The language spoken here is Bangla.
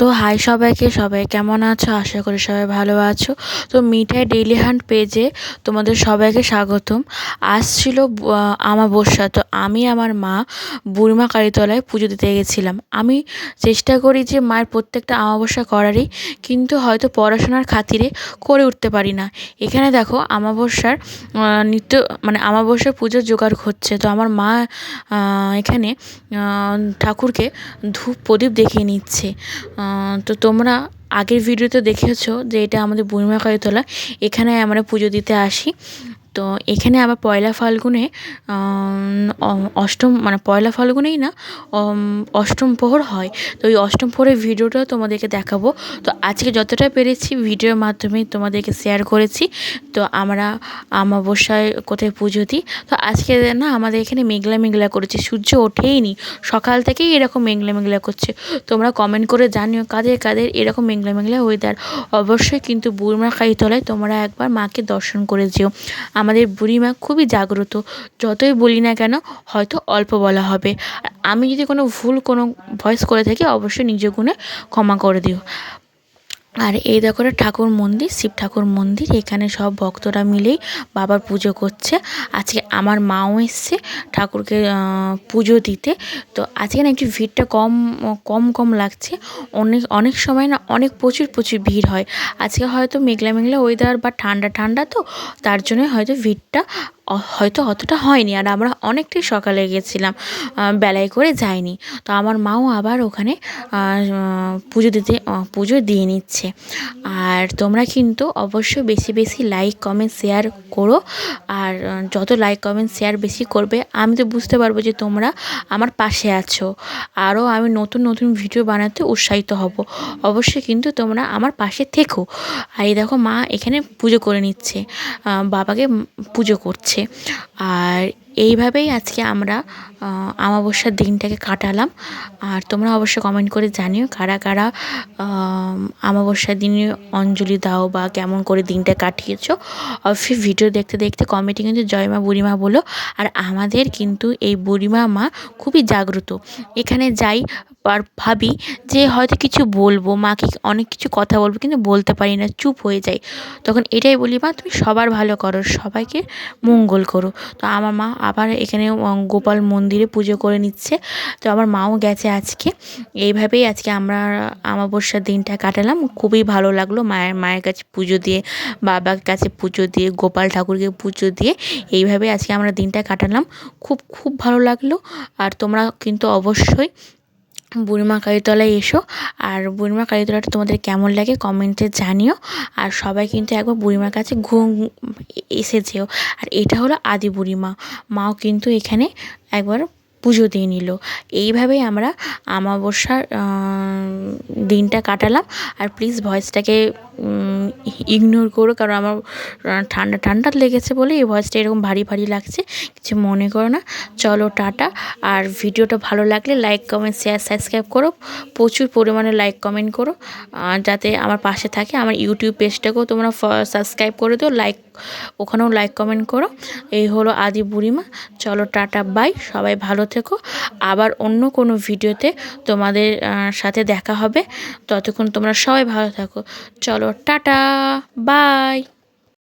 তো হাই সবাইকে, সবাই কেমন আছো? আশা করি সবাই ভালো আছো। তো মিঠাই ডেইলি হান্ট পেজে তোমাদের সবাইকে স্বাগতম। আসছিল আমাবস্যা। তো আমি আমার মা বুড়িমা কালীতলায় পুজো দিতে গেছিলাম। আমি চেষ্টা করি যে মায়ের প্রত্যেকটা আমাবস্যা করারই, কিন্তু হয়তো পড়াশোনার খাতিরে করে উঠতে পারি না। এখানে দেখো, আমাবস্যার নিত্য মানে আমাবস্যার পুজোর জোগাড় হচ্ছে তো আমার মা এখানে ঠাকুরকে ধূপ, প্রদীপ দেখিয়ে নিচ্ছে। তো তোমরা আগের ভিডিওতে দেখেছ যে এটা আমাদের বুড়িমা কালীতলা। এখানে আমরা পুজো দিতে আসি। তো এখানে আবার পয়লা ফাল্গুনে অষ্টম মানে পয়লা ফাল্গুনেই না অষ্টম প্রহর হয়। তো ওই অষ্টম প্রহরের ভিডিওটাও তোমাদেরকে দেখাবো। তো আজকে যতটা পেরেছি ভিডিওর মাধ্যমে তোমাদেরকে শেয়ার করেছি। তো আমরা আমাবস্যায় কোথায় পুজো দিই? তো আজকে না আমাদের এখানে মেঘলা মেঘলা করেছে, সূর্য ওঠেই নি সকাল থেকেই এরকম মেঘলা মেঘলা করছে। তোমরা কমেন্ট করে জানিও কাদের কাদের এরকম মেঘলা মেঘলা ওয়েদার অবশ্যই কিন্তু বুড়মা কালীতলায় তোমরা একবার মাকে দর্শন করে যেও। আমাদের বুড়িমা খুবই জাগ্রত। যতই বলি না কেন, হয়তো অল্প বলা হবে। আমি যদি কোনো ভুল কোনো ভয়েস করে থাকি, অবশ্যই নিজের গুণে ক্ষমা করে দিও। আর এই দেখো ঠাকুর মন্দির, শিব ঠাকুর মন্দির, এখানে সব ভক্তরা মিলেই বাবার পুজো করছে। আজকে আমার মাও এসছে ঠাকুরকে পুজো দিতে। তো আজকে না একটু ভিড়টা কম কম কম লাগছে। অনেক অনেক সময় না অনেক প্রচুর প্রচুর ভিড় হয়। আজকে হয়তো মেঘলা মেঘলা ওয়েদার বা ঠান্ডা ঠান্ডা তো তার জন্য হয়তো ভিড়টা হয়তো অতটা হয়নি। আর আমরা অনেকটাই সকালে গেছিলাম বেলায় করে যাইনি। তো আমার মাও আবার ওখানে পুজো দিতে পুজো দিয়ে নিচ্ছে। আর তোমরা কিন্তু অবশ্যই বেশি বেশি লাইক কমেন্ট শেয়ার করো। আর যত লাইক কমেন্ট শেয়ার বেশি করবে, আমি তো বুঝতে পারব যে তোমরা আমার পাশে আছো। আরও আমি নতুন নতুন ভিডিও বানাতে উৎসাহিত হব। অবশ্যই কিন্তু তোমরা আমার পাশে থেকো। আর এই দেখো মা এখানে পুজো করে নিচ্ছে। বাবাকে পুজো করছে। আর এইভাবেই আজকে আমরা আমাবস্যার দিনটাকে কাটালাম। আর তোমরা অবশ্যই কমেন্ট করে জানিও কারা কারা আমাবস্যার দিনে অঞ্জলি দাও বা কেমন করে দিনটা কাটিয়েছো। অবশ্যই ভিডিও দেখতে দেখতে কমেন্টে কিন্তু জয়মা বুড়িমা বলো। আর আমাদের কিন্তু এই বুড়িমা মা খুবই জাগ্রত। এখানে যাই আর ভাবি যে হয়তো কিছু বলব, মাকে অনেক কিছু কথা বলব কিন্তু বলতে পারি না, চুপ হয়ে যাই। তখন এটাই বলি, মা, তুমি সবার ভালো করো, সবাইকে মঙ্গল করো। তো আমার মা আবার এখানে গোপাল মন্দিরে পুজো করে নিচ্ছে। তো আমার মাও গেছে আজকে। এইভাবেই আজকে আমরা আমাবস্যার দিনটা কাটালাম। খুবই ভালো লাগল মায়ের মায়ের কাছে পুজো দিয়ে, বাবার কাছে পুজো দিয়ে, গোপাল ঠাকুরকে পুজো দিয়ে এইভাবে আজকে আমরা দিনটা কাটালাম। খুব খুব ভালো লাগল। আর তোমরা কিন্তু অবশ্যই বুড়িমা কালীতলায় এসো। আর বুড়িমা কালীতলাটা তোমাদের কেমন লাগে কমেন্টে জানিও। আর সবাই কিন্তু একবার বুড়িমার কাছে ঘুম এসে যেও আর এটা হলো আদি বুড়িমা। মাও কিন্তু এখানে একবার পুজো দিয়ে নিল। এইভাবেই আমরা আমাবস্যার দিনটা কাটালাম। আর প্লিজ ভয়েসটাকে ইগনোর করো, কারণ আমার ঠান্ডা ঠান্ডা লেগেছে বলে এই ভয়েসটা এরকম ভারী ভারী লাগছে। কিছু মনে করো না। চলো, টাটা। আর ভিডিওটা ভালো লাগলে লাইক কমেন্ট শেয়ার সাবস্ক্রাইব করো। প্রচুর পরিমাণে লাইক কমেন্ট করো। যাতে আমার পাশে থাকে। আমার ইউটিউব পেজটাকেও তোমরা সাবস্ক্রাইব করে দিও। লাইক ওখানেও লাইক কমেন্ট করো। এই হলো আদি বুড়িমা। চলো, টাটা বাই সবাই ভালো থেকো। আবার অন্য কোনো ভিডিওতে তোমাদের সাথে দেখা হবে। ততক্ষণ তোমরা সবাই ভালো থাকো। চলো টাটা বাই